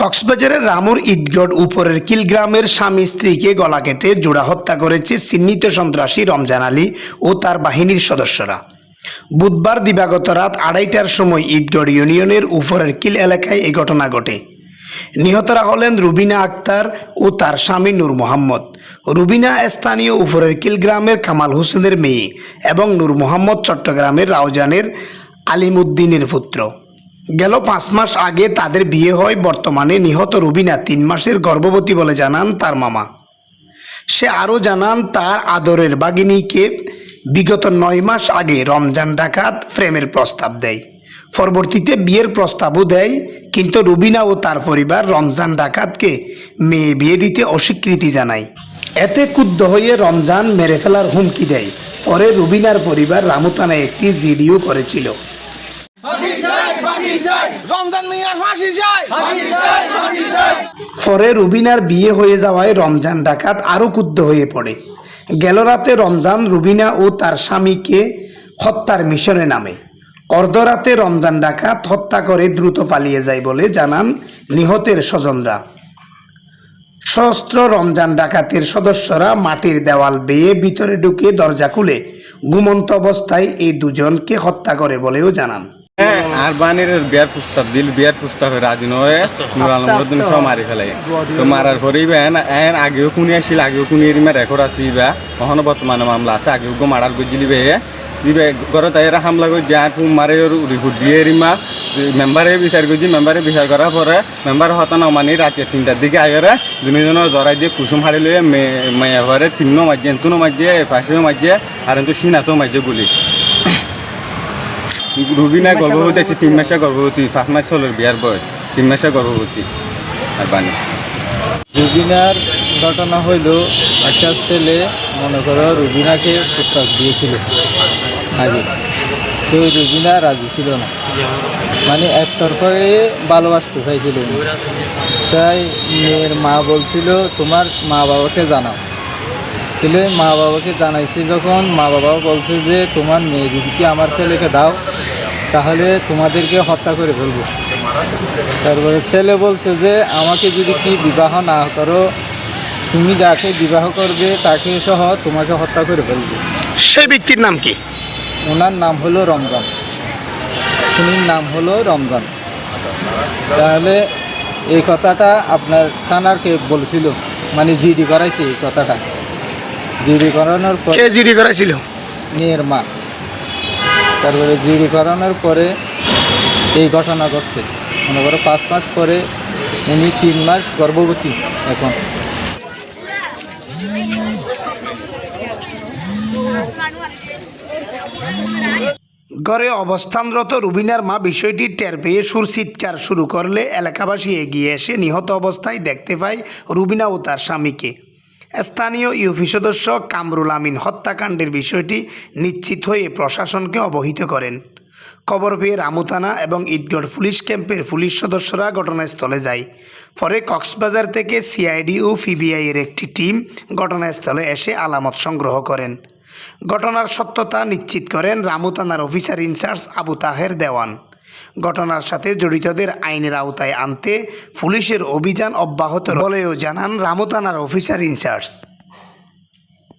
কক্সবাজারের রামুর ঈদগড় উপরের কিলগ্রামের স্বামী স্ত্রীকে গলা কেটে জোড়া হত্যা করেছে চিহ্নিত সন্ত্রাসী রমজান আলী ও তার বাহিনীর সদস্যরা। বুধবার দিবাগত রাত আড়াইটার সময় ঈদগড় ইউনিয়নের উপরের কিল এলাকায় এই ঘটনা ঘটে। নিহতরা হলেন রুবিনা আক্তার ও তার স্বামী নূর মোহাম্মদ। রুবিনা স্থানীয় উপরের কিল গ্রামের কামাল হোসেনের মেয়ে এবং নূর মোহাম্মদ চট্টগ্রামের রাউজানের আলিমুদ্দিনের পুত্র। গেল পাঁচ মাস আগে তাদের বিয়ে হয়, বর্তমানে নিহত রুবিনা তিন মাসের গর্ভবতী বলে জানান তার মামা। সে আরও জানান, তার আদরের বাগিনীকে বিগত নয় মাস আগে রমজান ডাকাত প্রেমের প্রস্তাব দেয়। পরবর্তীতে বিয়ের প্রস্তাবও দেয় কিন্তু রুবিনা ও তার পরিবার রমজান ডাকাতকে মেয়ে বিয়ে দিতে অস্বীকৃতি জানায়। এতে ক্ষুব্ধ হয়ে রমজান মেরে ফেলার হুমকি দেয়। পরে রুবিনার পরিবার রামুতানায় একটি জিডিও করেছিল। পরে রুবিনার বিয়ে হয়ে যাওয়ায় রমজান ডাকাত আরও ক্ষুব্ধ হয়ে পড়ে। গেল রাতে রমজান রুবিনা ও তার স্বামীকে হত্যার মিশনে নামে। অর্ধরাতে রমজান ডাকাত হত্যা করে দ্রুত পালিয়ে যায় বলে জানান নিহতের স্বজনরা। সশস্ত্র রমজান ডাকাতের সদস্যরা মাটির দেওয়াল বেয়ে ভিতরে ঢুকে দরজা খুলে ঘুমন্ত অবস্থায় এই দুজনকে হত্যা করে বলেও জানান। হ্যাঁ, আর বানির বিয়ার প্রস্তাব দিল বিয়ার প্রস্তাবে রাজি নয়। নুর আলমুদ্দিন সব মারি ফেলাই তো মারার পরেই এন আগেও কোনি আসিল আগেও কোনি রেকর্ড আসি বা। কখনো বর্তমানে মামলা আছে আগেও গো মারার বুঝিলি বে। দিবে ঘরে তাইরা হামলা করে যা ফুম মারে রিপোর্ট দিয়ে এরিমা মেম্বারে বিচার করছি মেম্বারে বিচার করার পরে মেম্বার হতা না মানি রাতে তিনটার দিকে আগে দুজনের জড়াই দিয়ে কুসুম হারি লয়ে মেয়ে ঘরে তিনও মাঝে এন্তুনো মাঝে ফাঁসিও মাঝে আর এন্তু সিনাতেও মাঝে গুলি। রুবিনা গর্ভবতী আছে, তিন মাসে গর্ভবতী পাঁচ মাস চলের বিয়ার বয়স তিন মাসে গর্ভবতী আর বানি রুবিনার ঘটনা হইল একটা ছেলে মনে করো রুবিনাকে প্রস্তাব দিয়েছিল। আগে তো রুবিনা রাজি ছিল না। মানে একতরফায় ভালোবাসতে চাইছিল তাই মেয়ের মা বলছিল, তোমার মা বাবাকে জানাও। তাহলে মা বাবাকে জানাইছি যখন মা বাবা বলছে যে, তোমার মেয়ে যদি আমার ছেলেকে দাও, তাহলে তোমাদেরকে হত্যা করে ফেলব। তারপরে ছেলে বলছে যে, আমাকে যদি কি বিবাহ না করো, তুমি যাকে বিবাহ করবে, তাকে সহ তোমাকে হত্যা করে ফেলবে। সেই ব্যক্তির নাম কি? ওনার নাম হলো রমজান। উনির নাম হলো রমজান। তাহলে এই কথাটা আপনার থানারকে বলছিল মানে জিডি করাইছে এই কথাটা। জিডি করানোর পর কে জিডি করেছিল মেয়ের মা। তারপরে জিডি করানোর পরে এই ঘটনা ঘটছে। মনে করো পাঁচ মাস পরে উনি তিন মাস গর্ভবতী এখন। ঘরে অবস্থানরত রুবিনার মা বিষয়টি টের পেয়ে সুর চিৎকার শুরু করলে এলাকাবাসী এগিয়ে এসে নিহত অবস্থায় দেখতে পায় রুবিনা ও তার স্বামীকে। স্থানীয় ইউপি সদস্য কামরুল আমিন হত্যাকাণ্ডের বিষয়টি নিশ্চিত হয়ে প্রশাসনকে অবহিত করেন। খবর পেয়ে রামুতানা এবং ঈদগড় পুলিশ ক্যাম্পের পুলিশ সদস্যরা ঘটনাস্থলে যায়। পরে কক্সবাজার থেকে সিআইডি ও ফিবিআই একটি টিম ঘটনাস্থলে এসে আলামত সংগ্রহ করেন। ঘটনার সত্যতা নিশ্চিত করেন রামু থানার officer in charge Abu Taher Dewan. ঘটনার সাথে জড়িতদের আইনের আওতায় আনতে পুলিশের অভিযান অব্যাহত বলেও জানান রামু থানার officer in charge.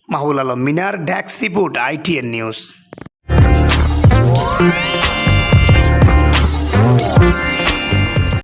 Mahul Alam Minar ড্যাক্স report, ITN news.